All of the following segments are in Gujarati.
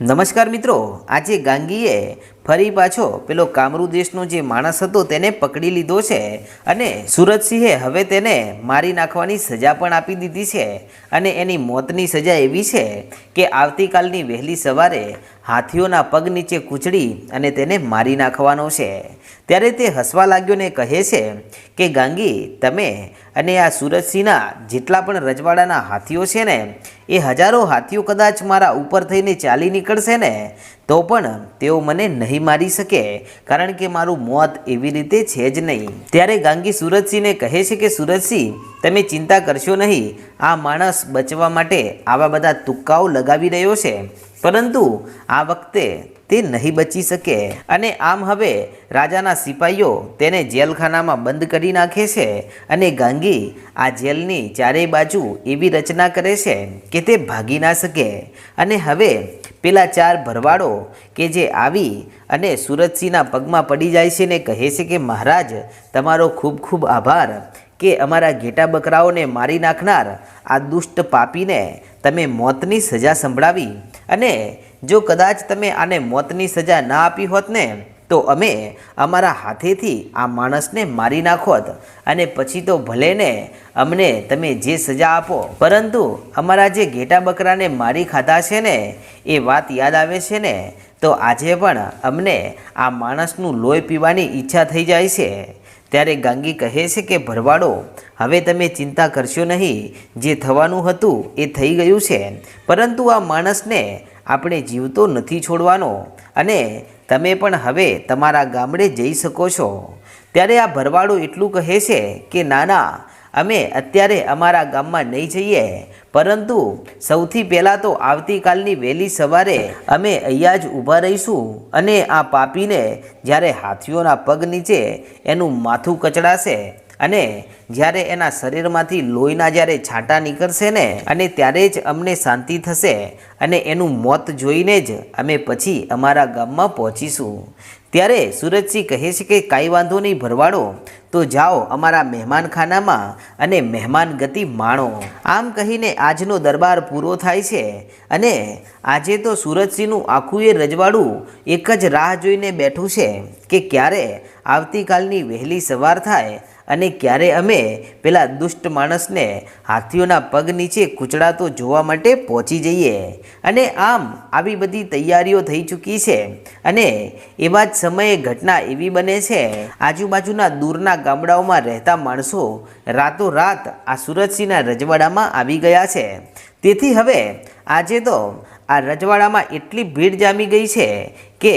નમસ્કાર મિત્રો આજે ગાંગીએ ફરી પાછો પેલો કામરૂ દેશનો જે માણસ હતો તેને પકડી લીધો છે અને સુરતસિંહે હવે તેને મારી નાખવાની સજા પણ આપી દીધી છે અને એની મોતની સજા એવી છે કે આવતીકાલની વહેલી સવારે હાથીઓના પગ નીચે કૂચડી અને તેને મારી નાખવાનો છે. ત્યારે તે હસવા લાગ્યો ને કહે છે કે, ગાંગી, તમે અને આ સુરતસિંહના જેટલા પણ રજવાડાના હાથીઓ છે ને, એ હજારો હાથીઓ કદાચ મારા ઉપર થઈને ચાલી નીકળશે ને તો પણ તેઓ મને નહીં મારી શકે, કારણ કે મારું મોત એવી રીતે છે જ નહીં. ત્યારે ગાંગી સુરતસિંહને કહે છે કે સુરતસિંહ તમે ચિંતા કરશો નહીં. આ માણસ બચવા માટે આવા બધા તુક્કાઓ લગાવી રહ્યો છે. પરંતુ આ વખતે તે નહીં બચી શકે. અને આમ હવે રાજાના સિપાહીઓ તેને જેલખાનામાં બંધ કરી નાખે છે અને ગાંગી આ જેલની ચારેય બાજુ એવી રચના કરે છે કે તે ભાગી ના શકે. અને હવે પેલા ચાર ભરવાડો કે જે આવી અને સુરતસિંહના પગમાં પડી જાય છે ને કહે છે કે, મહારાજ, તમારો ખૂબ ખૂબ આભાર કે અમારા ઘેટા બકરાઓને મારી નાખનાર આ દુષ્ટ પાપીને તમે મોતની સજા સંભળાવી. અને જો કદાચ તમે આને મોતની સજા ના આપી હોત ને તો અમે અમારા હાથેથી આ માણસને મારી નાખોત અને પછી તો ભલે ને અમને તમે જે સજા આપો, પરંતુ અમારા જે ઘેટા બકરાને મારી ખાધા છે ને, એ વાત યાદ આવે છે ને, તો આજે પણ અમને આ માણસનું લોહી પીવાની ઈચ્છા થઈ જાય છે. ત્યારે ગાંગી કહે છે કે, ભરવાડો, હવે તમે ચિંતા કરશો નહીં. જે થવાનું હતું એ થઈ ગયું છે. પરંતુ આ માણસને આપણે જીવતો નથી છોડવાનો અને તમે પણ હવે તમારા ગામડે જઈ શકો છો. ત્યારે આ ભરવાડો એટલું કહે છે કે, નાના, અમે અત્યારે અમારા ગામમાં નહીં જઈએ, પરંતુ સૌથી પહેલાં તો આવતીકાલની વહેલી સવારે અમે અહીંયા જ ઊભા રહીશું અને આ પાપીને જ્યારે હાથીઓના પગ નીચે એનું માથું કચડાશે અને જ્યારે એના શરીરમાંથી લોહીના જ્યારે છાંટા નીકળશે ને, અને ત્યારે જ અમને શાંતિ થશે અને એનું મોત જોઈને જ અમે પછી અમારા ગામમાં પહોંચીશું. ત્યારે સુરજસિંહ કહે છે કે, કાંઈ વાંધો નહીં ભરવાડો, તો જાઓ અમારા મહેમાનખાનામાં અને મહેમાન ગતિ માણો. આમ કહીને આજનો દરબાર પૂરો થાય છે અને આજે તો સુરજસિંહનું આખું એ રજવાડું એક જ રાહ જોઈને બેઠું છે કે ક્યારે આવતીકાલની વહેલી સવાર થાય અને ક્યારે અમે પેલા દુષ્ટ માણસને હાથીઓના પગ નીચે કૂચડાતો જોવા માટે પહોંચી જઈએ. અને આમ આવી બધી તૈયારીઓ થઈ ચૂકી છે અને એવા જ સમયે ઘટના એવી બને છે. આજુબાજુના દૂરના ગામડાઓમાં રહેતા માણસો રાતોરાત આ સુરતસિંહના રજવાડામાં આવી ગયા છે. તેથી હવે આજે તો આ રજવાડામાં એટલી ભીડ જામી ગઈ છે કે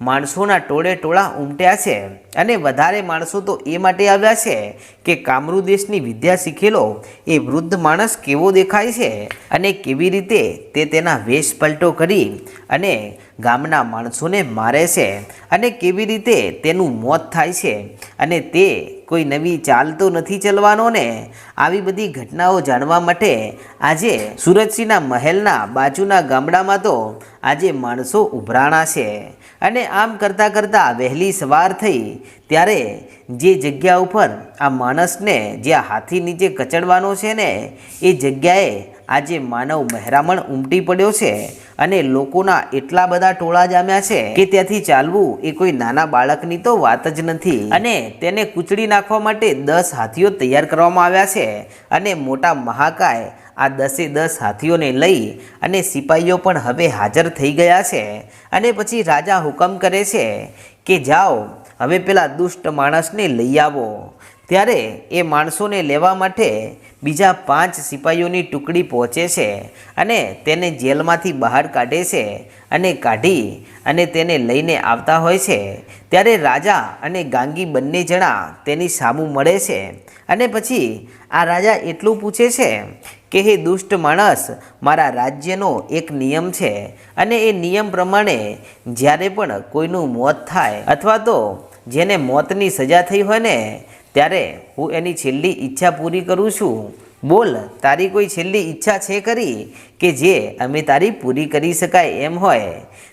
માણસોના ટોળે ટોળા ઉમટ્યા છે અને વધારે માણસો તો એ માટે આવ્યા છે કે કામરૂ દેશની વિદ્યા શીખેલો એ વૃદ્ધ માણસ કેવો દેખાય છે અને કેવી રીતે તે તેના વેશ પલટો કરી અને ગામના માણસોને મારે છે અને કેવી રીતે તેનું મોત થાય છે અને તે કોઈ નવી ચાલ તો નથી ચલવાનો ને? આવી બધી ઘટનાઓ જાણવા માટે આજે સુરતસિંહના મહેલના બાજુના ગામડામાં તો આજે માણસો ઉભરાણા છે. અને આમ કરતાં કરતાં વહેલી સવાર થઈ, ત્યારે જે જગ્યા ઉપર આ માણસને જ્યાં હાથી નીચે કચડવાનો છે ને, એ જગ્યાએ આજે માનવ મહેરામણ ઉમટી પડ્યો છે અને લોકોના એટલા બધા ટોળા જામ્યા છે કે ત્યાંથી ચાલવું એ કોઈ નાના બાળકની તો વાત જ નથી. અને તેને કૂચડી નાખવા માટે દસ હાથીઓ તૈયાર કરવામાં આવ્યા છે અને મોટા મહાકાય આ દસે દસ હાથીઓને લઈ અને સિપાહીઓ પણ હવે હાજર થઈ ગયા છે. અને પછી રાજા હુકમ કરે છે કે જાઓ, હવે પેલા દુષ્ટ માણસને લઈ આવો. ત્યારે એ માણસોને લેવા માટે બીજા પાંચ સિપાહીઓની ટુકડી પહોંચે છે અને તેને જેલમાંથી બહાર કાઢે છે અને કાઢી અને તેને લઈને આવતા હોય છે. ત્યારે રાજા અને ગાંગી બંને જણા તેની સામું મળે છે. અને પછી આ રાજા એટલું પૂછે છે કે હે દુષ્ટ માણસ, મારા રાજ્યનો એક નિયમ છે અને એ નિયમ પ્રમાણે જ્યારે પણ કોઈનું મોત થાય અથવા તો જેને મોતની સજા થઈ હોય ને, ત્યારે હું એની છેલ્લી ઈચ્છા પૂરી કરું છું બોલ, તારી કોઈ છેલ્લી ઈચ્છા છે કરી કે જે અમે તારી પૂરી કરી શકાય એમ હોય?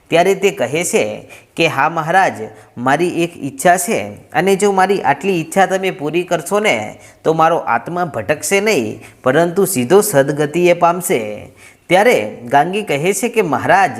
ત્યારે તે કહે છે કે, હા મહારાજ, મારી એક ઈચ્છા છે અને જો મારી આટલી ઈચ્છા તમે પૂરી કરશો ને, તો મારો આત્મા ભટકશે નહીં, પરંતુ સીધો સદગતિએ પામશે. ત્યારે ગાંગી કહે છે કે, મહારાજ,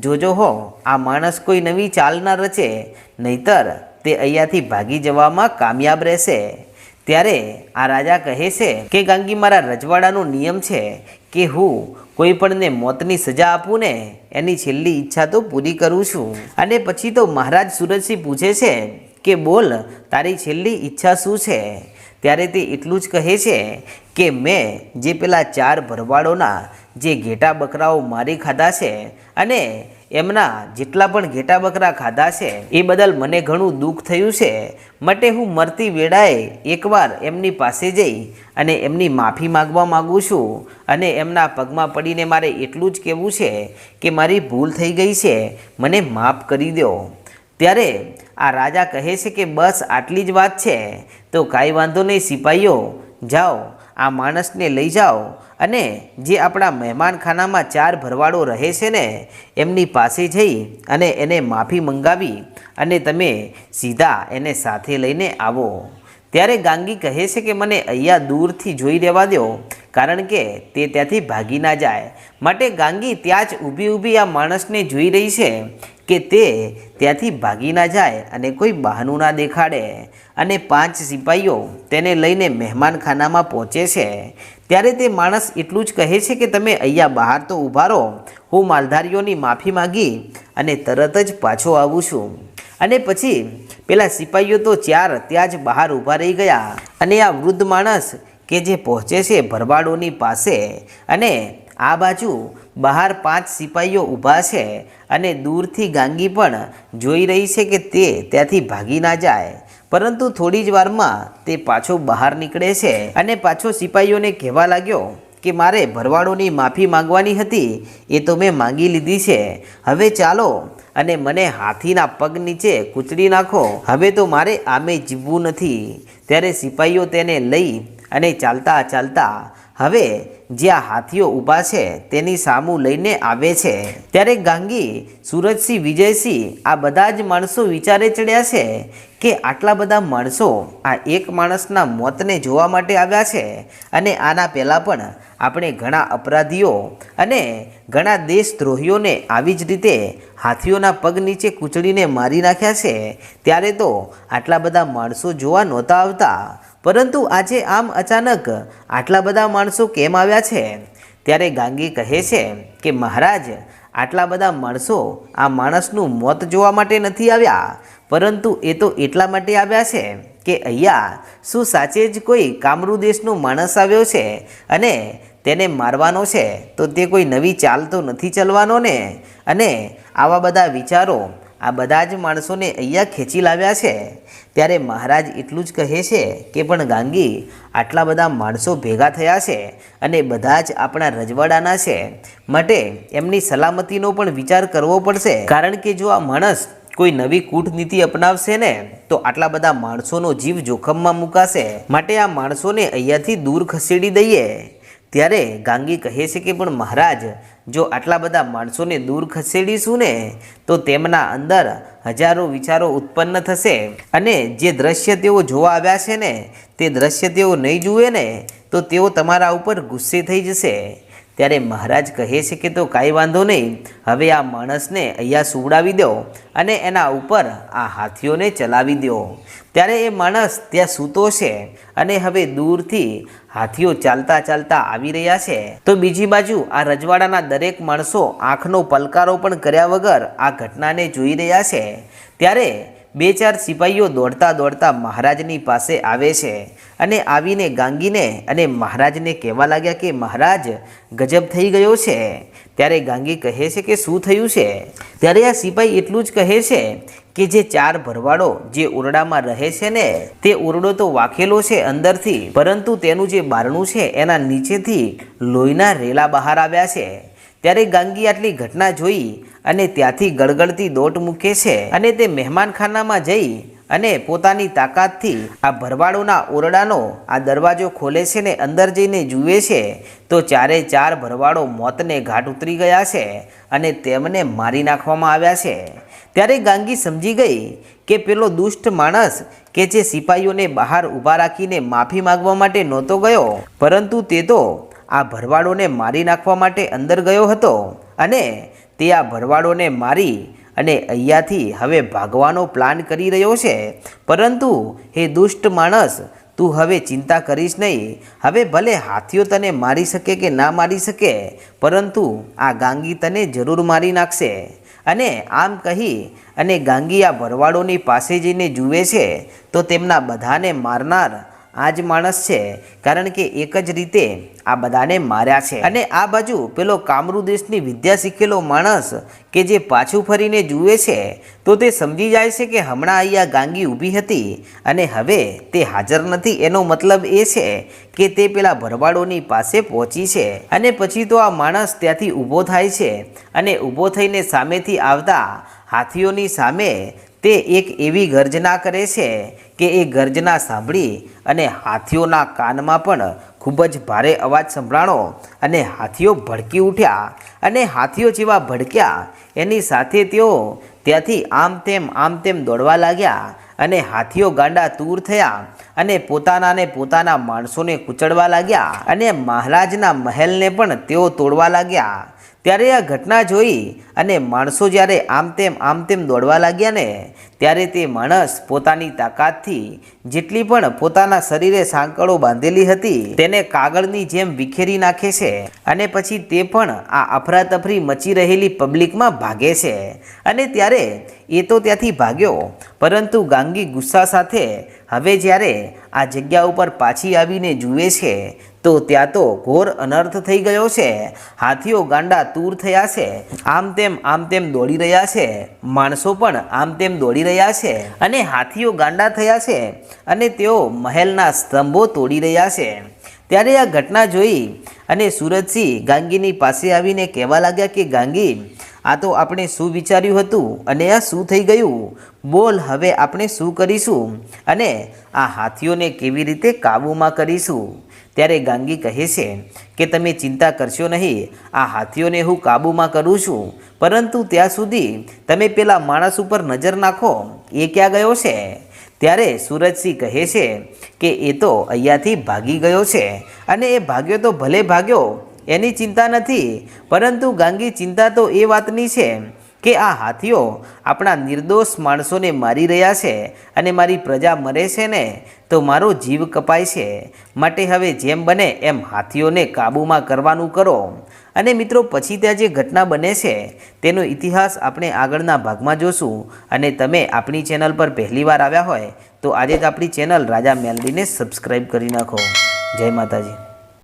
જોજો હો, આ માણસ કોઈ નવી ચાલના રચે, નહીતર તે અહીંયાથી ભાગી જવામાં કામયાબ રહેશે. ત્યારે આ રાજા કહે છે કે ગાંગી મારા રજવાડાનો નિયમ છે કે હું કોઈ પણને મોતની સજા આપું ને એની છેલ્લી ઈચ્છા તો પૂરી કરું છું. અને પછી તો મહારાજ સુરજસિંહ પૂછે છે કે બોલ, તારી છેલ્લી ઈચ્છા શું છે? ત્યારે તે એટલું જ કહે છે કે મેં જે પેલા ચાર ભરવાડોના જે ઘેટા બકરાઓ મારી ખાધા છે અને એમના જેટલા પણ ઘેટા બકરા ખાધા છે, એ બદલ મને ઘણું દુઃખ થયું છે. માટે હું મરતી વેળાએ એકવાર એમની પાસે જઈ અને એમની માફી માગવા માગું છું. અને એમના પગમાં પડીને મારે એટલું જ કહેવું છે કે મારી ભૂલ થઈ ગઈ છે, મને માફ કરી દો. ત્યારે આ રાજા કહે છે કે બસ આટલી જ વાત છે. તો કાંઈ વાંધો નહીં સિપાહીઓ જાઓ આ માણસને લઈ જાઓ અને જે આપણા મહેમાનખાનામાં ચાર ભરવાડો રહે છે ને, એમની પાસે જઈ અને એને માફી મંગાવી અને તમે સીધા એને સાથે લઈને આવો. ત્યારે ગાંગી કહે છે કે મને અહીંયા દૂરથી જોઈ રહેવા દો, કારણ કે તે ત્યાંથી ભાગી ના જાય. માટે ગાંગી ત્યાં જ ઊભી ઊભી આ માણસને જોઈ રહી છે. કે તે ત્યાંથી ભાગી ના જાય અને કોઈ બહાનું ના દેખાડે. અને પાંચ સિપાહીઓ તેને લઈને મહેમાનખાનામાં પહોંચે છે. ત્યારે તે માણસ એટલું જ કહે છે કે તમે અહીંયા બહાર તો ઊભા રહો. હું માલધારીઓની માફી માગી અને તરત જ પાછો આવું છું. અને પછી પેલા સિપાહીઓ તો ચાર ત્યાં જ બહાર ઊભા રહી ગયા. અને આ વૃદ્ધ માણસ કે જે પહોંચે છે ભરવાડોની પાસે. અને આ બાજુ બહાર પાંચ સિપાહીઓ ઊભા છે અને દૂરથી ગાંગી પણ જોઈ રહી છે કે તે ત્યાંથી ભાગી ના જાય. પરંતુ થોડી જ વારમાં તે પાછો બહાર નીકળે છે અને પાછો સિપાહીઓને કહેવા લાગ્યો કે મારે ભરવાડોની માફી માંગવાની હતી, એ તો મેં માંગી લીધી છે. હવે ચાલો અને મને હાથીના પગ નીચે કૂચડી નાખો. હવે તો મારે આમે જીવવું નથી. ત્યારે સિપાહીઓ તેને લઈ અને ચાલતા ચાલતા હવે જ્યાં હાથીઓ ઊભા છે, તેની સામું લઈને આવે છે. ત્યારે ગાંગી, સુરજસિંહ, વિજયસિંહ આ બધા જ માણસો વિચારે ચડ્યા છે કે આટલા બધા માણસો આ એક માણસના મોતને જોવા માટે આવ્યા છે. અને આના પહેલાં પણ આપણે ઘણા અપરાધીઓ અને ઘણા દેશદ્રોહીઓને આવી જ રીતે હાથીઓના પગ નીચે કૂચડીને મારી નાખ્યા છે. ત્યારે તો આટલા બધા માણસો જોવા નહોતા આવતા. પરંતુ આજે આમ અચાનક આટલા બધા માણસો કેમ આવ્યા છે? ત્યારે ગાંગી કહે છે કે, મહારાજ, આટલા બધા માણસો આ માણસનું મોત જોવા માટે નથી આવ્યા. પરંતુ એ તો એટલા માટે આવ્યા છે કે, અહીંયા, શું સાચે જ કોઈ કામરૂ દેશનો માણસ આવ્યો છે અને તેને મારવાનો છે? તો તે કોઈ નવી ચાલ તો નથી ચલવાનો ને? અને આવા બધા વિચારો આ બધા જ માણસોને અહીંયા ખેંચી લાવ્યા છે. ત્યારે મહારાજ એટલું જ કહે છે કે પણ ગાંગી, આટલા બધા માણસો ભેગા થયા છે અને બધા જ આપણા રજવાડાના છે. માટે એમની સલામતીનો પણ વિચાર કરવો પડશે. કારણ કે જો આ માણસ કોઈ નવી કૂટનીતિ અપનાવશે ને, તો આટલા બધા માણસોનો જીવ જોખમમાં મુકાશે. માટે આ માણસોને અહીંયાથી દૂર ખસેડી દઈએ. ત્યારે ગાંગી કહે છે કે પણ મહારાજ જો આટલા બધા માણસોને દૂર ખસેડીશું ને, તો તેમના અંદર હજારો વિચારો ઉત્પન્ન થશે. અને જે દ્રશ્ય તેઓ જોવા આવ્યા છે ને, તે દ્રશ્ય તેઓ નહીં જુએ ને, તો તેઓ તમારા ઉપર ગુસ્સે થઈ જશે. ત્યારે મહારાજ કહે છે કે તો કાંઈ વાંધો નહીં, હવે આ માણસને અહીંયા સુવડાવી દો અને એના ઉપર આ હાથીઓને ચલાવી દો. ત્યારે એ માણસ ત્યાં સૂતો છે અને હવે દૂરથી હાથીઓ ચાલતા ચાલતા આવી રહ્યા છે. તો બીજી બાજુ આ રજવાડાના દરેક માણસો આંખનો પલકારો પણ કર્યા વગર આ ઘટનાને જોઈ રહ્યા છે. ત્યારે બે ચાર સિપાહીઓ દોડતા દોડતા મહારાજની પાસે આવે છે અને આવીને ગાંગીને અને મહારાજને કહેવા લાગ્યા કે મહારાજ, ગજબ થઈ ગયો છે. ત્યારે ગાંગી કહે છે કે શું થયું છે? ત્યારે આ સિપાહી એટલું જ કહે છે કે જે ચાર ભરવાડો જે ઓરડામાં રહે છે ને, તે ઓરડો તો વાખેલો છે અંદરથી, પરંતુ તેનું જે બારણું છે એના નીચેથી લોહીના રેલા બહાર આવ્યા છે. ત્યારે ગાંગી આટલી ઘટના જોઈ અને ત્યાંથી ગળગળતી દોટ મૂકે છે અને તે મહેમાનખાનામાં જઈ અને પોતાની તાકાતથી આ ભરવાડોના ઓરડાનો આ દરવાજો ખોલે છે ને અંદર જઈને જુએ છે, તો ચારે ચાર ભરવાડો મોતને ઘાટ ઉતરી ગયા છે અને તેમને મારી નાખવામાં આવ્યા છે. ત્યારે ગાંગી સમજી ગઈ કે પેલો દુષ્ટ માણસ કે જે સિપાહીઓને બહાર ઊભા રાખીને માફી માગવા માટે નહોતો ગયો, પરંતુ તે તો આ ભરવાડોને મારી નાખવા માટે અંદર ગયો હતો અને તે આ ભરવાડોને મારી અને અહીંયાથી હવે ભાગવાનો પ્લાન કરી રહ્યો છે. પરંતુ, હે દુષ્ટ માણસ, તું હવે ચિંતા કરીશ નહીં. હવે ભલે હાથીઓ તને મારી શકે કે ના મારી શકે, પરંતુ આ ગાંગી તને જરૂર મારી નાખશે. અને આમ કહી, અને ગાંગી આ ભરવાડોની પાસે જઈને જુએ છે, તો તેમના બધાને મારનાર આ જ માણસ છે, કારણ કે એક જ રીતે આ બધાને માર્યા છે. અને આ બાજુ પેલો કામરૂ દેશની વિદ્યા શીખેલો માણસ કે જે પાછું ફરીને જુએ છે, તો તે સમજી જાય છે કે હમણાં અહીંયા ગાંગી ઊભી હતી અને હવે તે હાજર નથી. એનો મતલબ એ છે કે તે પેલા ભરવાડોની પાસે પહોંચી છે અને પછી તો આ માણસ ત્યાંથી ઊભો થાય છે અને ઊભો થઈને સામેથી આવતા હાથીઓની સામે તે એક એવી ગર્જના કરે છે કે એ ગર્જના સાંભળી અને હાથીઓના કાનમાં પણ ખૂબ જ ભારે અવાજ સંભળાણો અને હાથીઓ ભડકી ઉઠ્યા અને હાથીઓ જેવા ભડક્યા. એની સાથે તેઓ ત્યાંથી આમ તેમ આમ તેમ દોડવા લાગ્યા અને હાથીઓ ગાંડા તૂર થયા અને પોતાનાને પોતાના માણસોને કૂચડવા લાગ્યા અને મહારાજના મહેલને પણ તેઓ તોડવા લાગ્યા. ત્યારે આ ઘટના જોઈ અને માણસો જ્યારે આમ તેમ આમ તેમ દોડવા લાગ્યા ને, ત્યારે તે માણસ પોતાની તાકાતથી જેટલી પણ પોતાના શરીરે સાંકળો બાંધેલી હતી, તેને કાગળની જેમ વિખેરી નાખે છે અને પછી તે પણ આ અફરાતફરી મચી રહેલી પબ્લિકમાં ભાગે છે. અને ત્યારે એ તો ત્યાંથી ભાગ્યો, પરંતુ ગાંગી ગુસ્સા સાથે હવે જ્યારે આ જગ્યા ઉપર પાછી આવીને જુએ છે તો ત્યાં તો ઘોર અનર્થ થઈ ગયો છે. હાથીઓ ગાંડા તૂર થયા છે. આમ તેમ આમ તેમ દોડી રહ્યા છે. માણસો પણ આમ તેમ દોડી રહ્યા છે અને હાથીઓ ગાંડા થયા છે અને તેઓ મહેલના સ્તંભો તોડી રહ્યા છે. ત્યારે આ ઘટના જોઈ અને સુરજસિંહ ગાંગીની પાસે આવીને કહેવા લાગ્યા કે ગાંગી આ તો આપણે શું વિચાર્યું હતું? અને આ શું થઈ ગયું? બોલ, હવે આપણે શું કરીશું? અને આ હાથીઓને કેવી રીતે કાબૂમાં કરીશું? ત્યારે ગાંગી કહે છે કે, તમે ચિંતા કરશો નહીં. આ હાથીઓને હું કાબૂમાં કરું છું. પરંતુ ત્યાં સુધી તમે પેલા માણસ ઉપર નજર નાખો. એ ક્યાં ગયો છે? ત્યારે સુરજસિંહ કહે છે કે, એ તો અહીંયાથી ભાગી ગયો છે. અને એ ભાગ્યો તો ભલે ભાગ્યો એની ચિંતા નથી. પરંતુ ગાંગી ચિંતા તો એ વાતની છે કે આ હાથીઓ આપણા નિર્દોષ માણસોને મારી રહ્યા છે અને મારી પ્રજા મરે છે ને, તો મારો જીવ કપાય છે. માટે હવે જેમ બને એમ હાથીઓને કાબૂમાં કરવાનું કરો. અને મિત્રો, પછી ત્યાં જે ઘટના બને છે, તેનો ઇતિહાસ આપણે આગળના ભાગમાં જોશું. અને તમે આપણી ચેનલ પર પહેલીવાર આવ્યા હોય, તો આજે જ આપણી ચેનલ રાજા મેલડીને સબસ્ક્રાઈબ કરી નાખો. જય માતાજી.